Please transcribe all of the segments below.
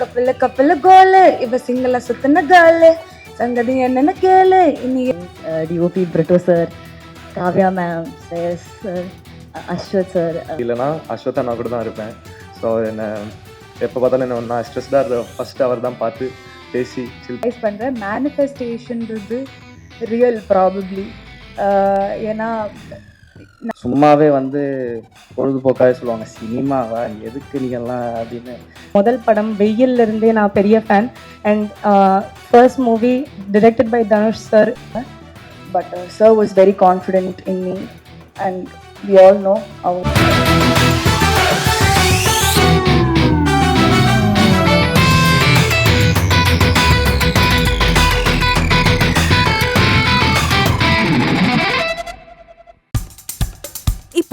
கப்பல கப்பல கோலு. இவ சிங்கள சுத்தின கேர்ளு சங்கதி என்னன்னு கேளு. இனி DOP Brito sir Kavya ma'am Shreyas sir Ashwath sir இல்லைனா அஸ்வத் அண்ணா கூட தான் இருப்பேன். ஸோ என்ன எப்போ பார்த்தாலும் என்ன நான் ஸ்ட்ரெஸ்டாக இருந்த ஃபர்ஸ்ட் அவர் தான் பார்த்து பேசி சில் ரைஸ் பண்ணுறேன் மேனிஃபெஸ்டேஷன்றது ரியல் ப்ராபப்ளி ஏன்னா சும்மாவே வந்து பொழுதுபோக்காவே சொல்லுவாங்க சினிமாவா? எதுக்கு நீங்கள்லாம் அப்படின்னு. முதல் படம் வெயில்ல இருந்தே நான் பெரிய fan and first movie directed by Dhanush sir but sir was very confident in me and we all know our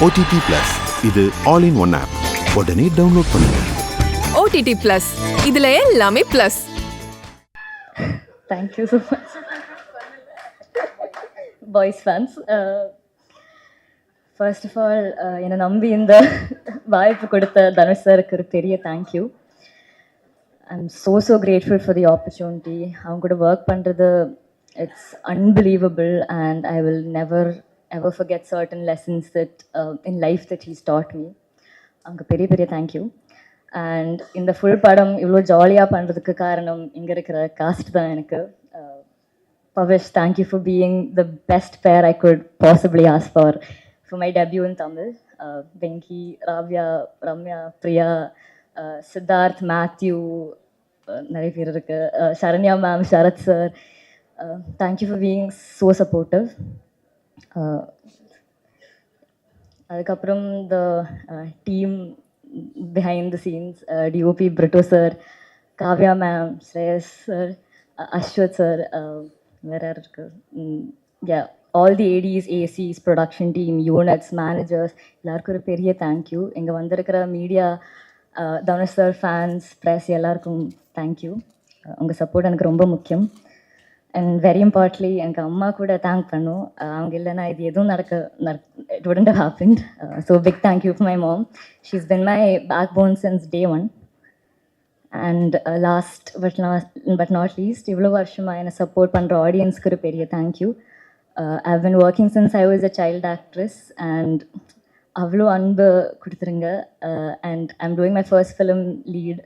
OTT plus இது ஆல் இன் ஒன் ஆப் உடனே டவுன்லோட் பண்ணுங்க. ஓடிடி பிளஸ் இதுல எல்லாமே plus thank you so much boys fans first of all என்னை நம்பி இந்த வாய்ப்பு கொடுத்த தனுஷ் சாருக்கு ஒரு பெரிய thank you I'm so so grateful for the opportunity அவங்க கூட ஒர்க் பண்ணுறது it's unbelievable and I will never ever forget certain lessons that uh, in life that he's taught me. அவங்க பெரிய பெரிய தேங்க்யூ அண்ட் இந்த ஃபுல் படம் இவ்வளோ ஜாலியாக பண்ணுறதுக்கு காரணம் இங்கே இருக்கிற காஸ்ட் தான் எனக்கு. Bhavesh thank you for being the best pair I could possibly as far for my debut in Tamil Venky Ravya Ramya Priya Siddharth Mathew நிறைய பேர் இருக்குது Saranya ma'am Sarath sir thank you for being so supportive அதுக்கப்புறம் the team behind the scenes DOP Brito sir Kavya ma'am Shreyas sir Ashwath sir வேற யார் இருக்கு? Yeah all the ADs ACs production team units managers எல்லாருக்கும் ஒரு பெரிய thank you இங்கே வந்திருக்கிற media Dhanush sir fans press எல்லாருக்கும் தேங்க்யூ உங்கள் சப்போர்ட் எனக்கு ரொம்ப முக்கியம். அண்ட் வெரி இம்பார்ட்லி எனக்கு அம்மா கூட தேங்க் பண்ணும். அவங்க இல்லைனா இது எதுவும் நடக்க it wouldn't happen so big thank you my mom she's been my backbone since day one and last but not but not least இவ்வளோ வருஷமாக என்னை சப்போர்ட் பண்ணுற ஆடியன்ஸ்க்கு ஒரு பெரிய thank you I been working since I was a child actress and அவ்வளோ அன்பு கொடுத்துருங்க. And I am doing my first film lead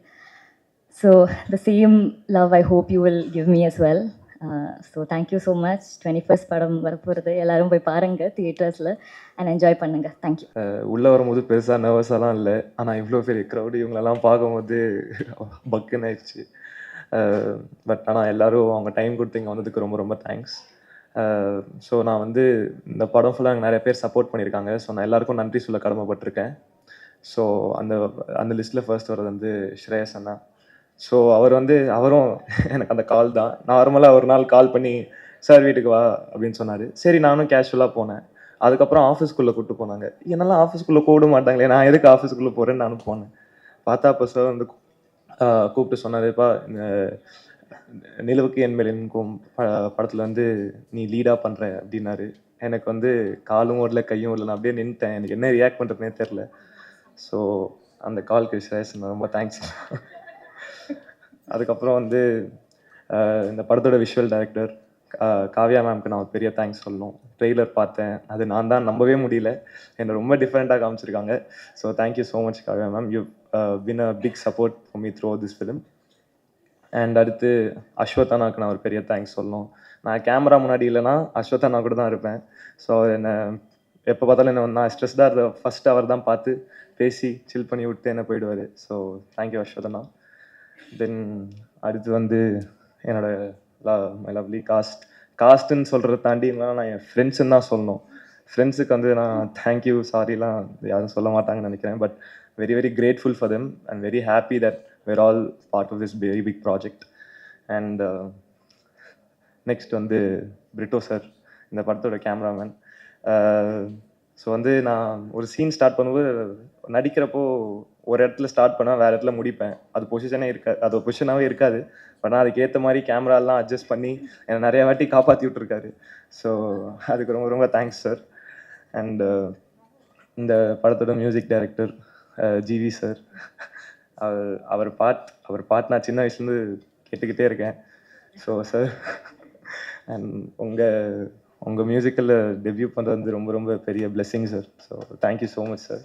so the same love I hope you will give me as well so thank you so much twenty first படம் வரப்போகிறது எல்லாரும் போய் பாருங்கள் தியேட்டர்ஸில் and enjoy பண்ணுங்கள் தேங்க்யூ உள்ளே வரும்போது பெருசாக நர்வஸாலாம் இல்லை. ஆனால் இவ்வளோ பெரிய க்ரௌடு இவங்களெல்லாம் பார்க்கும்போது பக்குன்னு ஆயிடுச்சு. பட் ஆனால் எல்லோரும் அவங்க டைம் கொடுத்து இங்கே வந்ததுக்கு ரொம்ப ரொம்ப தேங்க்ஸ் ஸோ நான் வந்து இந்த படம் ஃபுல்லாக எனக்கு நிறைய பேர் சப்போர்ட் பண்ணியிருக்காங்க. ஸோ நான் எல்லாருக்கும் நன்றி சொல்ல கடமைப்பட்டிருக்கேன். ஸோ அந்த அந்த லிஸ்ட்டில் ஃபர்ஸ்ட் வர்றது வந்து ஸ்ரேயஸ் அண்ணா. ஸோ அவர் வந்து அவரும் எனக்கு அந்த கால் தான். நார்மலாக ஒரு நாள் கால் பண்ணி சார் வீட்டுக்கு வா அப்படின்னு சொன்னார். சரி நானும் கேஷுவலாக போனேன். அதுக்கப்புறம் ஆஃபீஸ்க்குள்ளே கூப்பிட்டு போனாங்க. என்னெல்லாம் ஆஃபீஸ்க்குள்ளே கூட மாட்டாங்களே நான் எதுக்கு ஆஃபீஸ்க்குள்ளே போகிறேன்னு நானும் போனேன். பார்த்தா அப்போ சார் வந்து கூப்பிட்டு சொன்னாருப்பா இந்த நிலவுக்கு என் மேல் இருக்கும் படத்தில் வந்து நீ லீடாக பண்ணுற அப்படின்னாரு. எனக்கு வந்து காலும் ஓடல கையும் ஓடல நான் அப்படியே நின்றுட்டேன் எனக்கு என்ன ரியாக்ட் பண்ணுறதுனே தெரில ஸோ அந்த கால் விஸ்வாசம் ரொம்ப தேங்க்ஸ் அதுக்கப்புறம் வந்து இந்த படத்தோட விஷுவல் டைரக்டர் காவ்யா மேம்க்கு நான் ஒரு பெரிய தேங்க்ஸ் சொல்லணும். ட்ரெய்லர் பார்த்தேன். அது நான் தான் நம்பவே முடியல. என்னை ரொம்ப டிஃப்ரெண்ட்டாக காமிச்சிருக்காங்க. So thank you so much Kavya ma'am you been a big support for me through this film and அடுத்து அஸ்வத்தானாவுக்கு நான் ஒரு பெரிய தேங்க்ஸ் சொல்லணும். நான் கேமரா முன்னாடி இல்லைன்னா அஸ்வத்தானா கூட தான் இருப்பேன். ஸோ என்னை எப்போ பார்த்தாலும் என்ன நான் ஸ்ட்ரெஸ்டாக இருந்த ஃபஸ்ட் அவர் தான் பார்த்து பேசி சில் பண்ணி விட்டு என்ன போயிடுவார். ஸோ தேங்க்யூ அஸ்வதனா தென் அடுத்து வந்து என்னோட மை லவ்லி காஸ்ட் காஸ்ட்டுன்னு சொல்கிறத தாண்டி இல்லைனா நான் என் ஃப்ரெண்ட்ஸுன்னு தான் சொல்லணும். ஃப்ரெண்ட்ஸுக்கு வந்து நான் தேங்க்யூ சாரிலாம் யாரும் சொல்ல மாட்டாங்கன்னு நினைக்கிறேன். But very very grateful for them and very happy that we're all part of this very big project and next வந்து பிரிட்டோ சார் இந்த படத்தோட கேமராமேன் ஸோ வந்து நான் ஒரு சீன் ஸ்டார்ட் பண்ணும்போது நடிக்கிறப்போ ஒரு இடத்துல ஸ்டார்ட் பண்ணால் வேறு இடத்துல முடிப்பேன். அது பொசிஷனே இருக்காது அது பொசிஷனாகவே இருக்காது. பட் நான் அதுக்கேற்ற மாதிரி கேமராலாம் அட்ஜஸ்ட் பண்ணி என்னை நிறைய வாட்டி காப்பாற்றி விட்ருக்காரு ஸோ அதுக்கு ரொம்ப ரொம்ப தேங்க்ஸ் சார் அண்ட் இந்த படத்தோட மியூசிக் டைரக்டர் ஜிவி சார் அவர் அவர் பாட் அவர் பாட் நான் சின்ன வயசுலேருந்து கேட்டுக்கிட்டே இருக்கேன். ஸோ சார் அண்ட் உங்கள் உங்கள் மியூசிக்கில் டெபியூ பண்ணுறது வந்து ரொம்ப ரொம்ப பெரிய blessing sir so thank you so much sir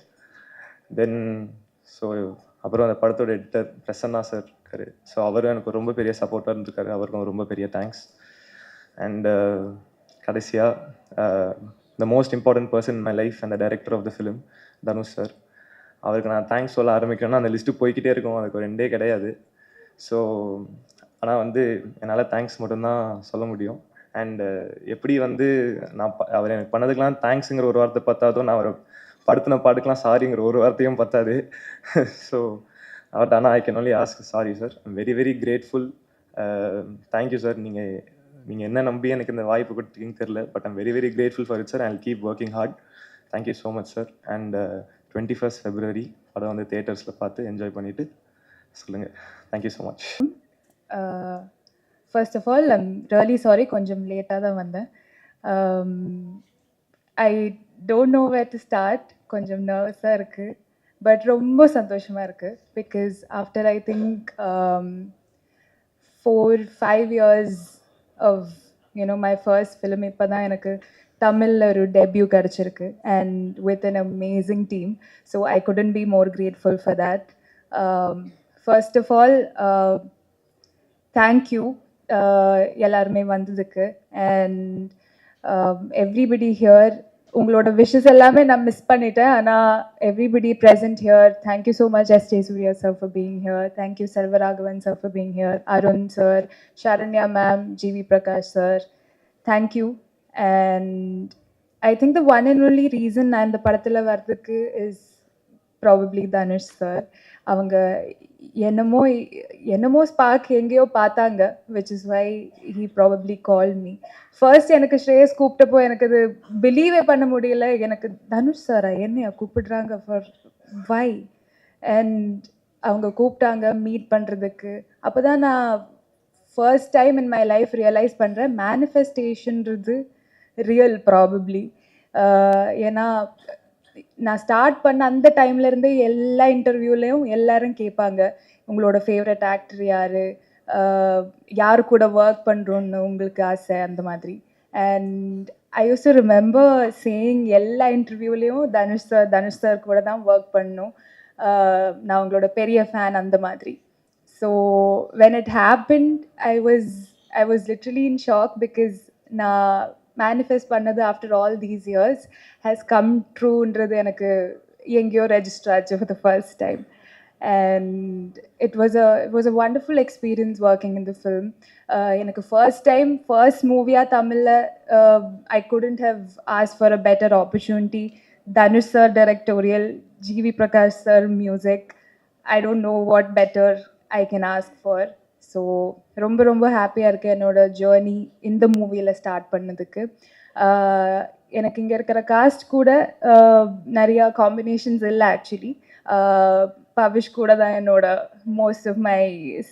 then so அப்புறம் அந்த படத்தோட எடிட்டர் பிரசன்னா சார் இருக்காரு. ஸோ அவரும் எனக்கு ரொம்ப பெரிய சப்போர்ட்டாக இருந்திருக்காரு. அவருக்கும் ரொம்ப பெரிய தேங்க்ஸ் அண்ட் கடைசியாக the most important person my life அந்த director of the film Dhanush sir அவருக்கு நான் தேங்க்ஸ் சொல்ல ஆரம்பிக்கிறேன்னா அந்த லிஸ்ட்டு போய்கிட்டே இருக்கும். அதுக்கு ஒரு ரெண்டே கிடையாது. ஸோ ஆனால் வந்து என்னால் தேங்க்ஸ் மட்டும்தான் சொல்ல முடியும். அண்டு uh, எப்படி வந்து நான் ப- அவர் எனக்கு பண்ணதுக்கெலாம் தேங்க்ஸுங்கிற ஒரு வார்த்தை பார்த்தாதோ நான் அவரை படுத்தின பாட்டுக்கெலாம் சாரிங்கிற ஒரு வார்த்தையும் பத்தாது. ஸோ அவர்கிட்ட ஆனால் I can only ask sorry sir I'm very very grateful thank you sir நீங்கள் நீங்கள் என்ன நம்பி எனக்கு இந்த வாய்ப்பு கொடுத்தீங்கன்னு தெரில but I'm very very grateful for it sir I keep working hard thank you so much sir and twenty first February படம் வந்து தேட்டர்ஸில் பார்த்து என்ஜாய் பண்ணிவிட்டு சொல்லுங்கள் thank you so much first of all I'm really sorry கொஞ்சம் லேட்டாக தான் வந்தேன். I don't know where to start கொஞ்சம் நர்வஸாக இருக்குது பட் ரொம்ப சந்தோஷமாக இருக்குது because after I think four five years of you know my first film இப்போ தான் எனக்கு தமிழில் ஒரு டெபியூ கிடச்சிருக்கு. And with an amazing team so I couldn't be more grateful for that first of all thank you எல்லாருமே வந்ததுக்கு. And everybody here உங்களோட wishes எல்லாமே நான் மிஸ் பண்ணிட்டேன். ஆனால் everybody present here thank you so much S J Suriya sir for being here thank you Selvaraghavan sir for being here Arun sir Sharanya ma'am GV Prakash sir thank you and I think the one and only reason நான் இந்த படத்தில் வர்றதுக்கு is probably Dhanush sir அவங்க என்னமோ என்னமோ spark எங்கேயோ பார்த்தாங்க which is why he probably call me first எனக்கு ஸ்ரேயஸ் கூப்பிட்டப்போ எனக்கு அது பிலீவே பண்ண முடியல. எனக்கு தனுஷ் சாரா என்னையா கூப்பிடுறாங்க ஃபார் வை அண்ட் அவங்க கூப்பிட்டாங்க மீட் பண்ணுறதுக்கு அப்போ தான் நான் first time in my life realise பண்ணுறேன் மேனிஃபெஸ்டேஷன்றது ரியல் ப்ராபப்ளி ஏன்னா நான் ஸ்டார்ட் பண்ண அந்த டைம்ல இருந்து எல்லா இன்டர்வியூலையும் எல்லாரும் கேட்பாங்க உங்களோட ஃபேவரட் ஆக்டர் யாரு? யார் கூட ஒர்க் பண்ணுறோன்னு உங்களுக்கு ஆசை அந்த மாதிரி. And I use to remember saying எல்லா இன்டர்வியூலேயும் தனுஷ் சார் தனுஷ் சார் கூட தான் ஒர்க் பண்ணும். நான் உங்களோட பெரிய ஃபேன் அந்த மாதிரி. So when it happen I was I was literally in shock because நான் மேனிஃபெஸ்ட் பண்ணது after all these years has come ட்ரூன்றது எனக்கு எங்கேயோ ரெஜிஸ்டர் ஆச்சு for the first time and it was a it was a wonderful experience working in the film எனக்கு first time first மூவியாக தமிழில் I couldn't have as for a better opportunity Dhanush sir directorial GV Prakash sir music I don't know what better I can ask for so ரொம்ப ரொம்ப ஹாப்பியாக இருக்குது என்னோடய journey இந்த மூவியில் ஸ்டார்ட் பண்ணதுக்கு. எனக்கு இங்கே இருக்கிற காஸ்ட் கூட நிறையா காம்பினேஷன்ஸ் இல்லை ஆக்சுவலி பவிஷ் கூட தான் என்னோட most of my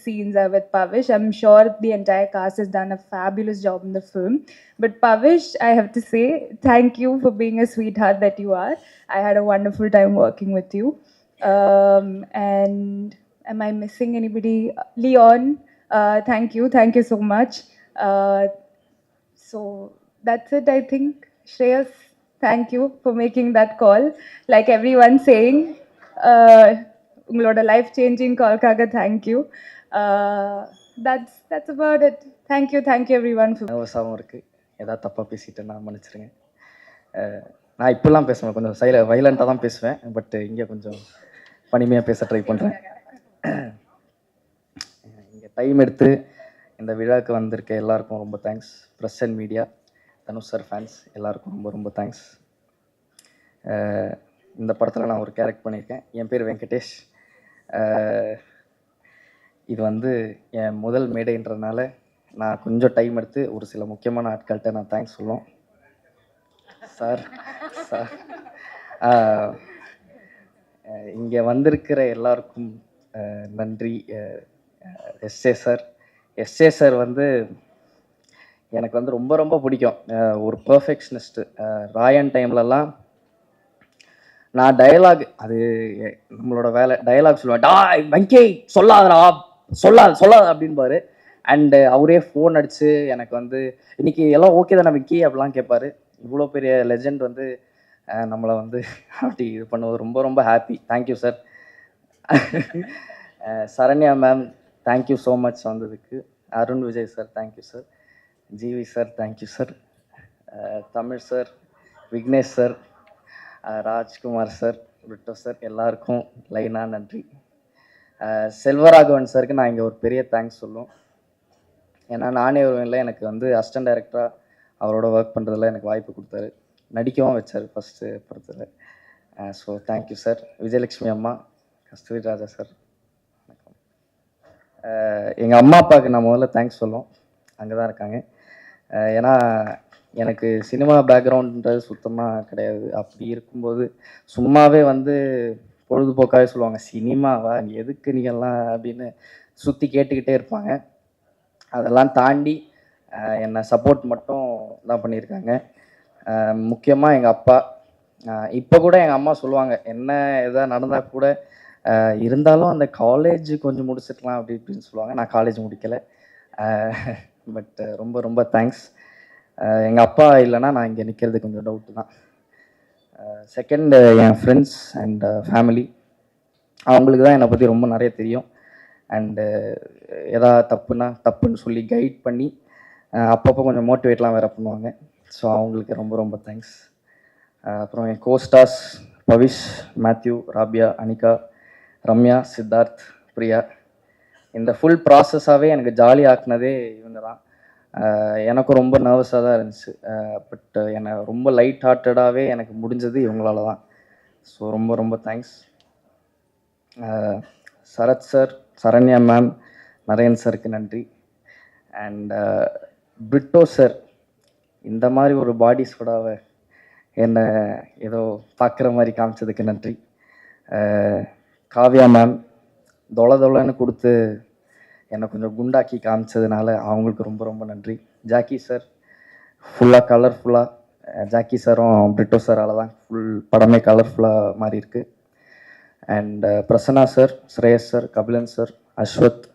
scenes are with Pavish I'm sure the entire cast is done a fabulous job in the film but Pavish I have to say thank you for being a sweet heart that you are I had a wonderful time working with you and am I missing anybody? Uh, Leon, uh, thank you. Thank you so much. Uh, so that's it, I think. Shreyas, thank you for making that call. Like everyone saying, uh, உங்களோட life changing கால்க்காக thank you that's that's about it thank you thank you everyone நர்வஸாகவும் இருக்குது ஏதாவது தப்பாக பேசிட்டேன்னா மன்னிச்சிருங்க uh, நான் இப்போல்லாம் பேசுவேன் கொஞ்சம் சைல வைலண்ட்டாக தான் பேசுவேன் பட் இங்கே கொஞ்சம் பனிமையாக பேச ட்ரை பண்ணுறேன் இங்கே டைம் எடுத்து இந்த விழாவுக்கு வந்திருக்க எல்லாருக்கும் ரொம்ப thanks press and media Dhanush sir fans எல்லாருக்கும் ரொம்ப ரொம்ப தேங்க்ஸ் இந்த படத்தில் நான் ஒரு கேரக்ட் பண்ணியிருக்கேன். என் பேர் வெங்கடேஷ். இது வந்து என் முதல் மேடைன்றதுனால நான் கொஞ்சம் டைம் எடுத்து ஒரு சில முக்கியமான ஆட்கள்கிட்ட நான் தேங்க்ஸ் சொல்லுவோம் சார் சார் இங்கே வந்திருக்கிற எல்லாருக்கும் நன்றி. S A sir. எஸ்ஏ சார் வந்து எனக்கு வந்து ரொம்ப ரொம்ப பிடிக்கும். ஒரு பர்ஃபெக்ஷனிஸ்ட்டு ராயன் டைம்லலாம் நான் டயலாக் அது நம்மளோட வேலை டயலாக் சொல்லுவேன் டா வங்கி சொல்லாதடா சொல்லாத சொல்லாது அப்படின்பாரு. அண்டு அவரே ஃபோன் அடித்து எனக்கு வந்து இன்னைக்கு எல்லாம் ஓகே தானே விக்கி அப்படிலாம் கேட்பாரு இவ்வளோ பெரிய லெஜெண்ட் வந்து நம்மளை வந்து அப்படி இது பண்ணுவது ரொம்ப ரொம்ப happy thank you sir Saranya ma'am thank you so much வந்ததுக்கு. Arun Vijay sir thank you sir GV sir thank you sir Tamil sir Vignesh sir Rajkumar sir விட்டோ சார் எல்லாருக்கும் லைனாக நன்றி. செல்வராகவன் சாருக்கு நான் இங்கே ஒரு பெரிய தேங்க்ஸ் சொல்லும். ஏன்னா நானே ஒருவனில் எனக்கு வந்து அசிஸ்டன்ட் டைரக்டராக அவரோட ஒர்க் பண்ணுறதுல எனக்கு வாய்ப்பு கொடுத்தாரு. நடிக்கவும் வச்சார் ஃபஸ்ட்டு படத்தில். ஸோ தேங்க்யூ சார் விஜயலட்சுமி அம்மா கஸ்தூரி ராஜா சார். வணக்கம். எங்கள் அம்மா அப்பாவுக்கு நான் முதல்ல தேங்க்ஸ் சொல்லும் அங்கே தான் இருக்காங்க ஏன்னா எனக்கு சினிமா பேக்ரவுண்டுன்றது சுத்தமாக கிடையாது. அப்படி இருக்கும்போது சும்மாவே வந்து பொழுதுபோக்காகவே சொல்லுவாங்க சினிமாவா? நீ எதுக்கு நீங்கள்லாம் அப்படின்னு சுற்றி கேட்டுக்கிட்டே இருப்பாங்க. அதெல்லாம் தாண்டி என்னை சப்போர்ட் மட்டும் தான் பண்ணியிருக்காங்க. முக்கியமாக எங்கள் அப்பா. இப்போ கூட எங்கள் அம்மா சொல்லுவாங்க என்ன எதாவது நடந்தால் கூட இருந்தாலும் அந்த காலேஜ் கொஞ்சம் முடிச்சிடலாம் அப்படி இப்படின்னு சொல்லுவாங்க. நான் காலேஜ் முடிக்கலை. பட் ரொம்ப ரொம்ப தேங்க்ஸ் எங்கள் அப்பா இல்லைன்னா நான் இங்கே நிற்கிறது கொஞ்சம் டவுட்டு தான். செகண்ட் என் ஃப்ரெண்ட்ஸ் அண்ட் ஃபேமிலி அவங்களுக்கு தான் என்னை பற்றி ரொம்ப நிறைய தெரியும். அண்டு எதா தப்புனா தப்புன்னு சொல்லி கைட் பண்ணி அப்பப்போ கொஞ்சம் மோட்டிவேட்லாம் வேறு பண்ணுவாங்க. ஸோ அவங்களுக்கு ரொம்ப ரொம்ப தேங்க்ஸ் அப்புறம் என் கோஸ்டாஸ் பவிஷ் மேத்யூ ராபியா அனிகா ரம்யா சித்தார்த் பிரியா. இந்த ஃபுல் ப்ராசஸாகவே எனக்கு ஜாலி ஆக்குனதே இவங்க தான் எனக்கும் ரொம்ப நர்வஸாக தான் இருந்துச்சு. பட் என்னை ரொம்ப லைட் ஹார்ட்டடாகவே எனக்கு முடிஞ்சது இவங்களால தான் ஸோ ரொம்ப ரொம்ப thanks Sarath sir Saranya ma'am Naren சாருக்கு நன்றி. அண்ட் பிரிட்டோ சார் இந்த மாதிரி ஒரு பாடி சோடாவை என்னை ஏதோ பார்க்குற மாதிரி காமிச்சதுக்கு நன்றி. காவ்யா மேம் தொலை தொலைன்னு கொடுத்து என்னை கொஞ்சம் குண்டாக்கி காமிச்சதுனால அவங்களுக்கு ரொம்ப ரொம்ப நன்றி. ஜாக்கி சார் ஃபுல்லாக கலர்ஃபுல்லாக ஜாக்கி சாரும் பிரிட்டோ சாரால் தான் ஃபுல் படமே கலர்ஃபுல்லாக மாறி இருக்கு. And Prasanna sir Shreyas sir Kabilan sir Ashwath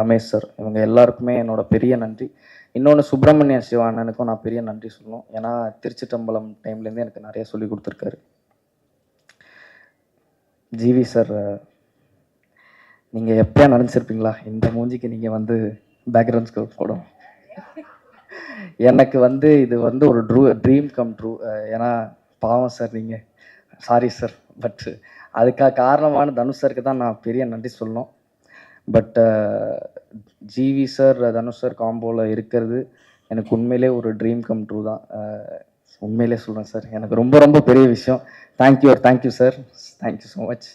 Ramesh sir இவங்க எல்லாருக்குமே என்னோட பெரிய நன்றி. இன்னொன்று சுப்பிரமணிய சிவா அண்ணனுக்கும் நான் பெரிய நன்றி சொல்லணும். ஏன்னா திருச்சிட்டம்பலம் டைம்லேருந்து எனக்கு நிறைய சொல்லி கொடுத்துருக்காரு. ஜிவி சார் நீங்கள் எப்போயா நினச்சிருப்பீங்களா இந்த மூஞ்சிக்கு நீங்கள் வந்து பேக்ரவுண்ட் ஸ்கோர் போடும் எனக்கு வந்து இது வந்து ஒரு ட்ரூ ட்ரீம் கம் ட்ரூ ஏன்னா பாவம் சார் நீங்கள் சாரி சார் பட் அதுக்காக காரணமான தனுஷ் சாருக்கு தான் நான் பெரிய நன்றி சொல்லணும். But GV sir Dhanush sir காம்போவில் இருக்கிறது எனக்கு உண்மையிலே ஒரு ட்ரீம் கம் ட்ரூ தான். உண்மையிலே சொல்கிறேன் சார். எனக்கு ரொம்ப ரொம்ப பெரிய விஷயம். Thank you thank you sir thank you so much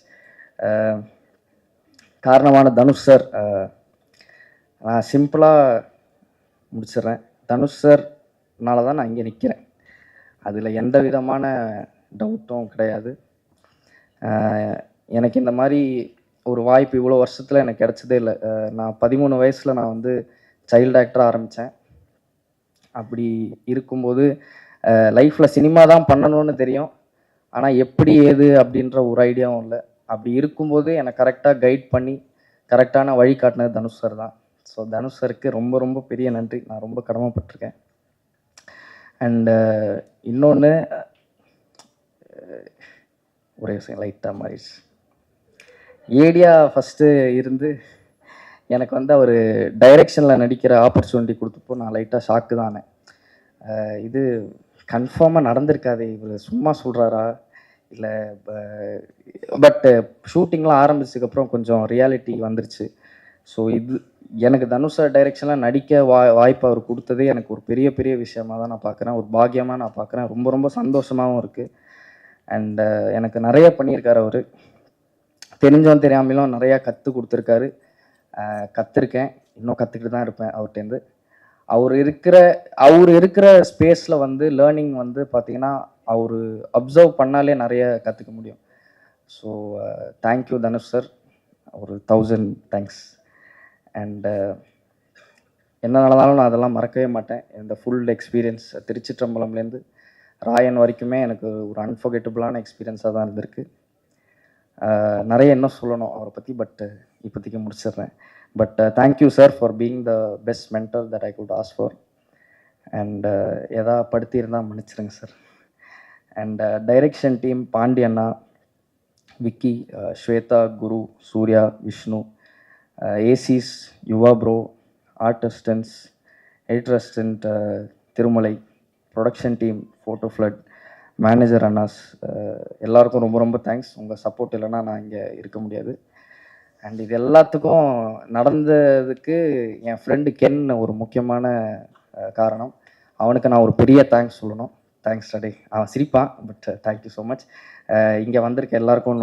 காரணமான தனுஷ் சார் நான் சிம்பிளாக முடிச்சிடுறேன். தனுஷ் சார்னால தான் நான் இங்கே நிற்கிறேன் அதில் எந்த விதமான டவுட்டும் கிடையாது. எனக்கு இந்த மாதிரி ஒரு வாய்ப்பு இவ்வளோ வருஷத்தில் எனக்கு கிடைச்சதே இல்லை. நான் பதிமூணு வயசில் நான் வந்து சைல்டு ஆக்டராக ஆரம்பித்தேன் அப்படி இருக்கும்போது லைஃப்பில் சினிமா தான் பண்ணணும்னு தெரியும். ஆனால் எப்படி ஏது அப்படின்ற ஒரு ஐடியாவும் இல்லை. அப்படி இருக்கும்போது என்னை கரெக்டாக கைட் பண்ணி கரெக்டான வழி காட்டினது தனுஷ் சார் தான். ஸோ தனுஷ் சருக்கு ரொம்ப ரொம்ப பெரிய நன்றி. நான் ரொம்ப கடமைப்பட்டிருக்கேன். அண்டு இன்னொன்று ஒரே விஷயம் லைட்டாக மாறிடுச்சு. ஏடியா ஃபஸ்ட்டு இருந்து எனக்கு வந்து அவர் டைரெக்ஷனில் நடிக்கிற ஆப்பர்ச்சுனிட்டி கொடுத்தப்போ நான் லைட்டாக ஷாக்கு தானே. இது கன்ஃபார்மாக நடந்திருக்காது இவர் சும்மா சொல்கிறாரா இல்லை பட்டு ஷூட்டிங்லாம் ஆரம்பிச்சதுக்கப்புறம் கொஞ்சம் ரியாலிட்டி வந்துருச்சு. ஸோ இது எனக்கு தனுஷா டைரெக்ஷனில் நடிக்க வா வாய்ப்பு அவர் கொடுத்ததே எனக்கு ஒரு பெரிய பெரிய விஷயமா தான் நான் பார்க்குறேன் ஒரு பாக்கியமாக நான் பார்க்குறேன் ரொம்ப ரொம்ப சந்தோஷமாகவும் இருக்குது அண்ட் எனக்கு நிறைய பண்ணியிருக்காரு அவர். தெரிஞ்சவன் தெரியாமலும் நிறையா கற்றுக் கொடுத்துருக்காரு. கற்றுருக்கேன் இன்னும் கற்றுக்கிட்டு தான் இருப்பேன் அவர்கிட்டேருந்து அவர் இருக்கிற அவர் இருக்கிற ஸ்பேஸில் வந்து லேர்னிங் வந்து பார்த்தீங்கன்னா அவர் அப்சர்வ் பண்ணாலே நிறைய கற்றுக்க முடியும். So thank you uh, Dhanush sir ஒரு தௌசண்ட் தேங்க்ஸ் அண்டு என்ன நடந்தாலும் நான் அதெல்லாம் மறக்கவே மாட்டேன். இந்த ஃபுல் எக்ஸ்பீரியன்ஸ் திருச்சிற்றம்பலம்லேருந்து ராயன் வரைக்குமே எனக்கு ஒரு அன்ஃபர்கெட்டபுளான எக்ஸ்பீரியன்ஸாக தான் இருந்திருக்கு. Uh, நிறைய இன்னும் சொல்லணும் அவரை பற்றி பட் uh, இப்போதைக்கு முடிச்சிடுறேன். But thank you sir for being the best mentor that I could ask for and எதா படுத்தியிருந்தால் மன்னிச்சிருங்க சார் அண்ட் டைரக்ஷன் டீம் பாண்டியண்ணா Vicky uh, Shweta Guru Surya Vishnu uh, ACs Yuva bro art assistants editor assistant Thirumalai production team photo flood manager அண்ணாஸ் uh, எல்லாருக்கும் ரொம்ப ரொம்ப thanks உங்கள் support இல்லைன்னா நான் இங்கே இருக்க முடியாது. அண்ட் இது எல்லாத்துக்கும் நடந்ததுக்கு என் ஃப்ரெண்டு கென் ஒரு முக்கியமான காரணம். அவனுக்கு நான் ஒரு பெரிய தேங்க்ஸ் சொல்லணும். தேங்க்ஸ் டடே அவன் சிரிப்பான் but thank you so much இங்கே வந்திருக்க எல்லாருக்கும்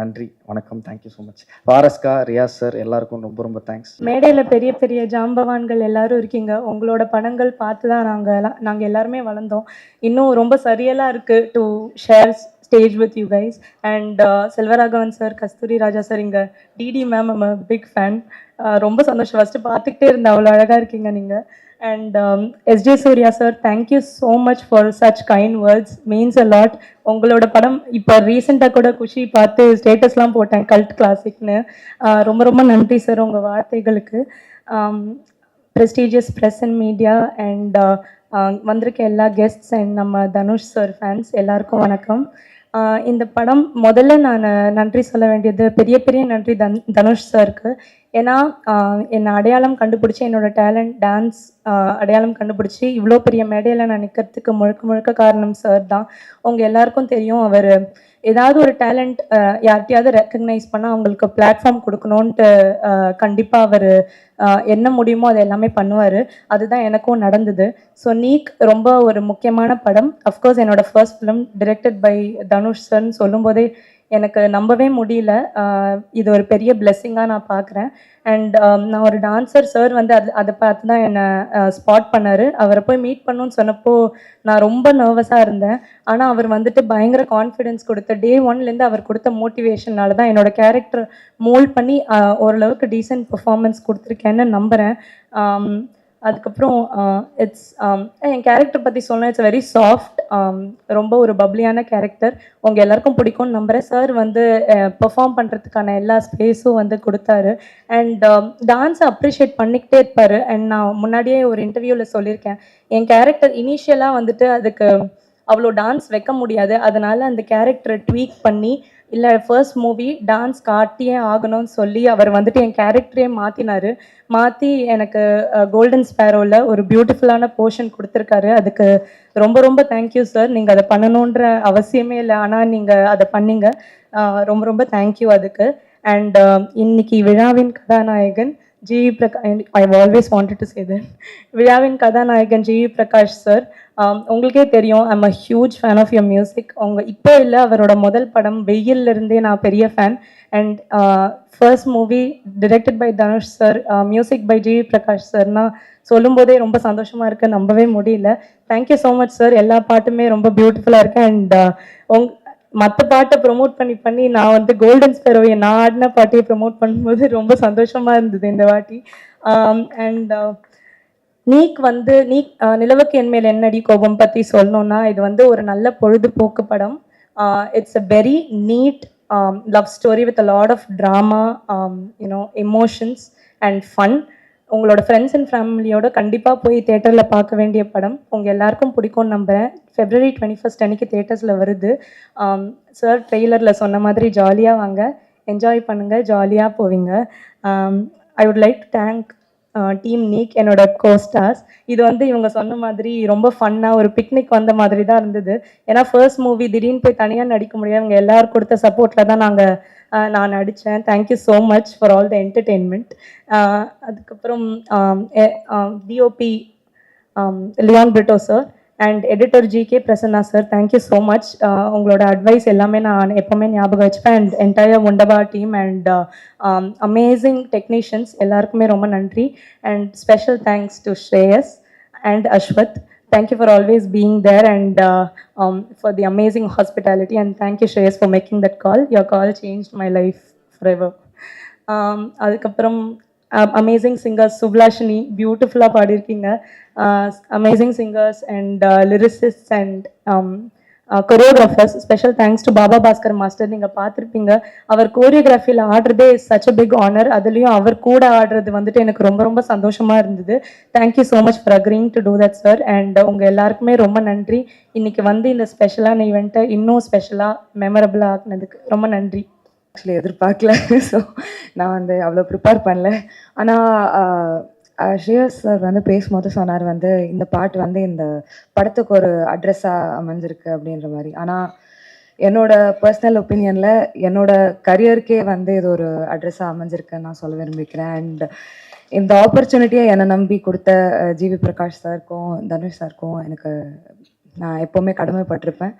நன்றி வணக்கம் தேங்க்யூ ஸோ மச் பாரஸ்கா ரியாஸ் சார் எல்லாருக்கும் ரொம்ப ரொம்ப தேங்க்ஸ் மேடையில் பெரிய பெரிய ஜாம்பவான்கள் எல்லாரும் இருக்கீங்க. உங்களோட படங்கள் பார்த்து தான் நாங்கள் நாங்கள் எல்லாருமே வளர்ந்தோம். இன்னும் ரொம்ப சரியலாக இருக்குது to share stage with you guys and Selvaraghavan sir Kasthuri Raja sir இங்கே DD ma'am am big fan ரொம்ப சந்தோஷம். ஃபஸ்ட்டு பார்த்துக்கிட்டே இருந்தேன். அவ்வளோ அழகாக இருக்கீங்க நீங்கள் and SJ Suriya sir thank you so much for such kind words means a lot உங்களோட படம் இப்போ ரீசெண்டாக கூட குஷி பார்த்து ஸ்டேட்டஸ்லாம் போட்டேன் கல்ட் கிளாசிக்னு ரொம்ப ரொம்ப நன்றி சார் உங்கள் வார்த்தைகளுக்கு. Prestigious press and media and வந்திருக்க எல்லா கெஸ்ட்ஸ் அண்ட் நம்ம தனுஷ் சார் ஃபேன்ஸ் எல்லாருக்கும் வணக்கம். இந்த படம் முதல்ல நான் நன்றி சொல்ல வேண்டியது பெரிய பெரிய நன்றி தன் தனுஷ் சாருக்கு ஏன்னா என்னை அடையாளம் கண்டுபிடிச்சி என்னோட டேலண்ட் டான்ஸ் அடையாளம் கண்டுபிடிச்சி இவ்வளோ பெரிய மேடையில் நான் நிற்கிறதுக்கு முழுக்க முழுக்க காரணம் சார் தான். உங்கள் எல்லாருக்கும் தெரியும் அவர் ஏதாவது ஒரு டேலண்ட் யார்கிட்டையாவது ரெக்கக்னைஸ் பண்ணால் அவங்களுக்கு பிளாட்ஃபார்ம் கொடுக்கணுன்ட்டு கண்டிப்பாக அவர் என்ன முடியுமோ அதை எல்லாமே பண்ணுவார். அதுதான் எனக்கும் நடந்தது. ஸோ நீக் ரொம்ப ஒரு முக்கியமான படம். அஃப்கோர்ஸ் என்னோடய first film directed by Dhanush சர்ன்னு சொல்லும்போதே எனக்கு நம்பவே முடியல. இது ஒரு பெரிய பிளெஸ்ஸிங்காக நான் பார்க்குறேன் அண்ட் நான் ஒரு டான்சர் சார் வந்து அது அதை பார்த்து தான் என்னை ஸ்பாட் பண்ணார். அவரை போய் மீட் பண்ணணும்னு சொன்னப்போ நான் ரொம்ப நர்வஸாக இருந்தேன். ஆனால் அவர் வந்துட்டு பயங்கர கான்ஃபிடென்ஸ் கொடுத்த டே ஒன்லேருந்து அவர் கொடுத்த மோட்டிவேஷனால தான் என்னோட கேரக்டர் மோல்ட் பண்ணி ஓரளவுக்கு டீசென்ட் பெர்ஃபார்மன்ஸ் கொடுத்துருக்கேன்னு நம்புகிறேன் அதுக்கப்புறம் இட்ஸ் um, என் கேரக்டர் பற்றி சொன்னால் இட்ஸ் வெரி சாஃப்ட் ரொம்ப ஒரு பப்ளியான கேரக்டர் உங்கள் எல்லாருக்கும் பிடிக்கும்னு நம்புகிறேன் சார் வந்து பெர்ஃபார்ம் பண்ணுறதுக்கான எல்லா ஸ்பேஸும் வந்து கொடுத்தாரு. அண்ட் டான்ஸை அப்ரிஷியேட் பண்ணிக்கிட்டே இருப்பார். அண்ட் நான் முன்னாடியே ஒரு இன்டர்வியூவில் சொல்லியிருக்கேன். என் கேரக்டர் இனிஷியலாக வந்துட்டு அதுக்கு அவ்வளோ டான்ஸ் வைக்க முடியாது. அதனால் அந்த கேரக்டரை ட்வீக் பண்ணி இல்லை ஃபர்ஸ்ட் மூவி டான்ஸ் காட்டியே ஆகணும்னு சொல்லி அவர் வந்துட்டு என் கேரக்டரே மாற்றினார் மாற்றி எனக்கு கோல்டன் ஸ்பேரோவில் ஒரு பியூட்டிஃபுல்லான போர்ஷன் கொடுத்துருக்காரு. அதுக்கு ரொம்ப ரொம்ப தேங்க்யூ சார் நீங்கள் அதை பண்ணணுன்ற அவசியமே இல்லை. ஆனால் நீங்கள் அதை பண்ணீங்க. ரொம்ப ரொம்ப தேங்க்யூ அதுக்கு. அண்ட் இன்னைக்கு விழாவின் கதாநாயகன் G. பிரகா I always wanted to say that விழாவின் கதாநாயகன் ஜி. பிரகாஷ் சார் உங்களுக்கே தெரியும் I'm a huge fan of your music அவங்க இப்போ இல்லை அவரோட முதல் படம் வெயிலிருந்தே இருந்தே நான் பெரிய fan and first movie directed by Dhanush sir music by G Prakash சார்னா சொல்லும்போதே ரொம்ப சந்தோஷமாக இருக்குது நம்பவே முடியல. தேங்க்யூ ஸோ மச் சார் எல்லா பாட்டுமே ரொம்ப பியூட்டிஃபுல்லாக இருக்குது அண்ட் உங் மற்ற பாட்டை ப்ரொமோட் பண்ணி பண்ணி நான் வந்து கோல்டன் ஸ்பெரோவை நான் ஆடின பாட்டையை ப்ரொமோட் பண்ணும்போது ரொம்ப சந்தோஷமாக இருந்தது இந்த வாட்டி. Um, அண்ட் நீக் வந்து நீக் நிலவுக்கு என் மேல் என்னடி கோபம் பற்றி சொல்லணும்னா இது வந்து ஒரு நல்ல பொழுதுபோக்கு படம். It's a very neat love story with a lot of drama you know emotions and fun உங்களோட ஃப்ரெண்ட்ஸ் அண்ட் ஃபேமிலியோட கண்டிப்பாக போய் தேட்டரில் பார்க்க வேண்டிய படம். உங்கள் எல்லாருக்கும் பிடிக்கும்னு நம்புகிறேன் ஃபெப்ரவரி டுவெண்ட்டி ஃபஸ்ட் அன்னைக்கு தேட்டர்ஸில் வருது. சார் ட்ரெய்லரில் சொன்ன மாதிரி ஜாலியாக வாங்க. என்ஜாய் பண்ணுங்கள் ஜாலியாக போவீங்க. I would like to thank team நீக் என்னோட கோஸ்டார்ஸ் இது வந்து இவங்க சொன்ன மாதிரி ரொம்ப ஃபன்னாக ஒரு பிக்னிக் வந்த மாதிரி தான் இருந்தது. ஏன்னா ஃபர்ஸ்ட் மூவி திடீர்னு போய் தனியாக நடிக்க முடியாது. இவங்க எல்லாரும் கொடுத்த சப்போர்ட்டில் தான் நாங்கள் நான் நடித்தேன் thank you so much for all the entertainment அதுக்கப்புறம் DOP Leon Britto sir and editor G K Prasanna sir thank you so much உங்களோட அட்வைஸ் எல்லாமே நான் எப்போவுமே ஞாபகம் வச்சுப்பேன் and entire ஒண்டபா team and amazing technicians எல்லாருக்குமே ரொம்ப நன்றி and special thanks to Shreyas and Ashwath thank you for always being there and for the amazing hospitality and thank you Shreyas for making that call your call change my life forever அதுக்கப்புறம் amazing singers சுப்லாஷினி பியூட்டிஃபுல்லாக பாடியிருக்கீங்க. Amazing singers and lyricist and choreographers special thanks to Baba Bhaskar master நீங்கள் பார்த்துருப்பீங்க. அவர் கோரியோகிராஃபியில் ஆடுறதே such a big honour அதுலேயும் அவர் கூட ஆடுறது வந்துட்டு எனக்கு ரொம்ப ரொம்ப சந்தோஷமாக இருந்தது. Thank you so much for agreeing to do that sir and உங்கள் எல்லாருக்குமே ரொம்ப நன்றி. இன்னைக்கு வந்து இந்த ஸ்பெஷலான ஈவெண்ட்டை இன்னும் ஸ்பெஷலாக மெமரபிளாக ஆக்குனதுக்கு ரொம்ப நன்றி. ஆக்சுவலி எதிர்பார்க்கல. ஸோ நான் வந்து அவ்வளோ ப்ரிப்பேர் பண்ணல. ஆனால் ஸ்ரேயஸ் சார் வந்து பேசும்போது சொன்னார் வந்து இந்த பாட்டு வந்து இந்த படத்துக்கு ஒரு அட்ரஸாக அமைஞ்சிருக்கு அப்படின்ற மாதிரி. ஆனால் என்னோட பர்சனல் ஒப்பீனியனில் என்னோட கரியருக்கே வந்து இது ஒரு அட்ரஸாக அமைஞ்சிருக்குன்னு நான் சொல்ல விரும்பிக்கிறேன் அண்ட் இந்த ஆப்பர்ச்சுனிட்டியை என்னை நம்பி கொடுத்த ஜிவி பிரகாஷ் சாருக்கும் தனுஷ் சாருக்கும் எனக்கு நான் எப்போவுமே கடமைப்பட்டிருப்பேன்.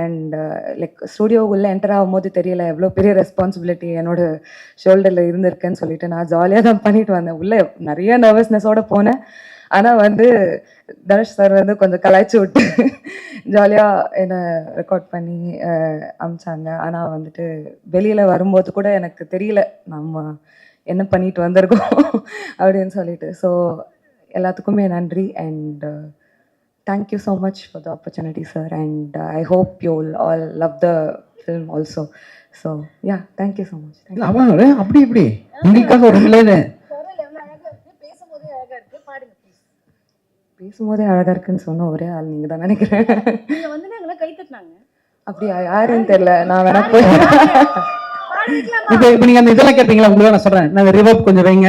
அண்ட் லைக் ஸ்டூடியோவுக்குள்ளே என்டர் ஆகும்போது தெரியல எவ்வளோ பெரிய ரெஸ்பான்சிபிலிட்டி என்னோட ஷோல்டரில் இருந்திருக்குன்னு சொல்லிட்டு நான் ஜாலியாக தான் பண்ணிட்டு வந்தேன். உள்ளே நிறைய நர்வஸ்னஸோட போனேன். ஆனால் வந்து தனுஷ் சார் வந்து கொஞ்சம் கலாய்ச்சி விட்டு ஜாலியாக என்னை ரெக்கார்ட் பண்ணி அமிச்சாங்க. ஆனால் வந்துட்டு வெளியில் வரும்போது கூட எனக்கு தெரியல நம்ம என்ன பண்ணிட்டு வந்திருக்கோம் அப்படின்னு சொல்லிட்டு. ஸோ எல்லாத்துக்குமே நன்றி. And thank you so much for the opportunity sir and I hope you all love the film also so yeah thank you so much இல்ல, அவன் ஒரு அப்படி இப்படி. உங்களுக்காக ஒரு பேசும்போதே அழகா இருக்குன்னு சொன்ன ஒரே ஆள் நீங்க தான் நினைக்கிறேன். அப்படியா யாருன்னு தெரியல நான் வேணா போய் இப்போ இப்போ நீங்க அந்த இதெல்லாம் கேட்பீங்களா உங்களுக்கு நான் சொல்றேன். நான் ரிவர்ப் கொஞ்சம் வைங்க.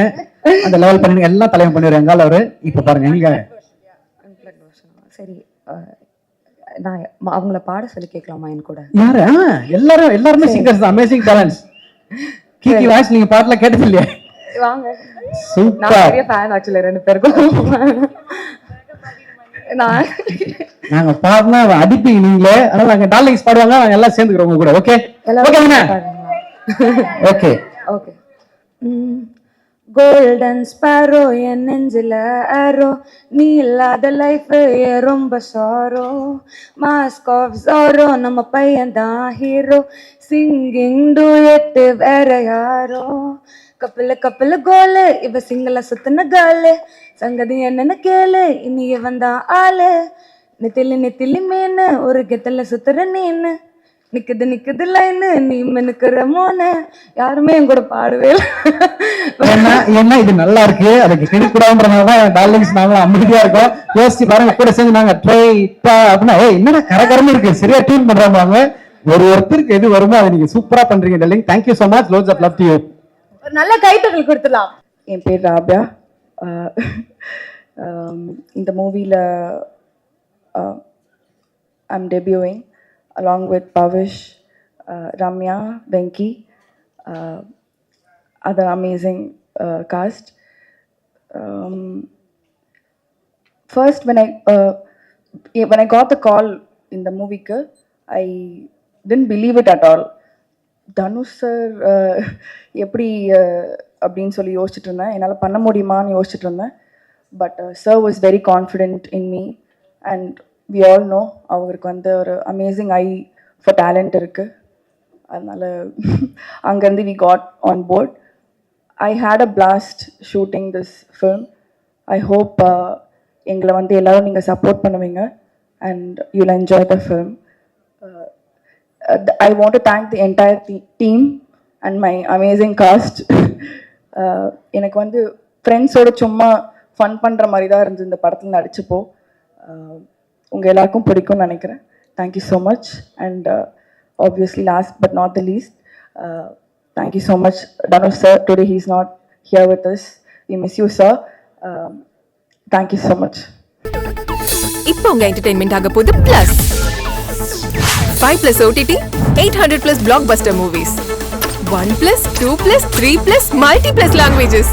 அந்த லெவல் பண்ணி எல்லாம் தலைவன் பண்ணிடுறேன் அவரு. இப்போ பாருங்க நீங்க சரி அஹ், நான் ம- அவங்கள பாட சொல்லி கேட்கலாமா என் கூட? யாரு? எல்லாரும் எல்லாருமே சிங்கர்ஸ் தான் அமேசிங் டேலண்ட்ஸ் கீகி வாய்ஸ் நீங்க பாட்டுல கேட்டது இல்லையா வாங்க நான் பெரிய ஃபேன் ஆக்சுவலி ரெண்டு பேருக்கும். நான் நாங்க பாடினா அடிப்பீங்க நீங்களே. அதனால நாங்க டார்லிங்ஸ் பாடுவாங்க நாங்க எல்லாம் சேர்ந்துக்கிறோம் உங்க கூட okay okay okay okay golden sparrow என் நெஞ்சில் ஆரோ நீ இல்லாத லைஃப் ரொம்ப சாரோ மாஸ்க் ஆஃப் சாரோ நம்ம பையன் தான் ஹீரோ சிங்கிங் டூயட்டு வேற யாரோ. கப்பல கப்பல கோலு இவ சிங்கள சுத்தின காலு. சங்கதி என்னன்னு கேளு இனி இவன் தான் ஆளு. நெத்திலி நெத்திலி மீன் ஒரு கெத்தல சுத்துற நீன்னு நிக்குது நிக்குது லைனு நீ மினுக்குற மோனு. யாருமே என் கூட பாடவே இல்லை. ஏன்னா இது நல்லா இருக்கு. அதுக்கு கிரெடிட் கூடாதுன்றனால டார்லிங்ஸ் நாங்களும் அமைதியா இருக்கோம். யோசிச்சு பாருங்க கூட சேர்ந்து நாங்க ட்ரை அப்படின்னா ஏய் என்னடா கரகரன்னு இருக்கு. சரியா டியூன் பண்றாங்க ஒரு ஒருத்தருக்கு எது வருமோ அதை நீங்க சூப்பரா பண்றீங்க darling thank you so much. Loads of love to you. ஒரு நல்ல கைத்தட்டல் கொடுத்துடலாம். என் பேர் ராபியா. இந்த மூவியில் I'm debuting along with Pavish Ramya Venky other amazing cast first, when I uh, when I got the call இந்த மூவிக்கு I didn't believe it at all. Dhanush sir uh, எப்படி uh, அப்படின்னு சொல்லி யோசிச்சுட்டு இருந்தேன். என்னால் பண்ண முடியுமான்னு யோசிச்சுட்டு இருந்தேன். But sir was very confident in me and we all know அவருக்கு வந்து ஒரு அமேசிங் ஐ ஃபார் டேலண்ட் இருக்குது அதனால் அங்கேருந்து we got on board I had a blast shooting this film I hope எங்களை வந்து எல்லோரும் நீங்கள் சப்போர்ட் பண்ணுவீங்க and you'll enjoy the film I want to thank the entire team and my amazing cast எனக்கு வந்து ஃப்ரெண்ட்ஸோட சும்மா ஃபன் பண்ணுற மாதிரி தான் இருந்தது இந்த படத்தில் நடிச்சப்போ. Uh, உங்கள் எல்லாருக்கும் பிடிக்கும்னு நினைக்கிறேன். Thank you so much and obviously last but not the least thank you so much Dhanush sir today he is not here with us we miss you sir thank you so much இப்போ உங்க entertainment ஆக போகுது plus five plus OTT eight hundred plus blockbuster movies one plus two plus three plus multi plus languages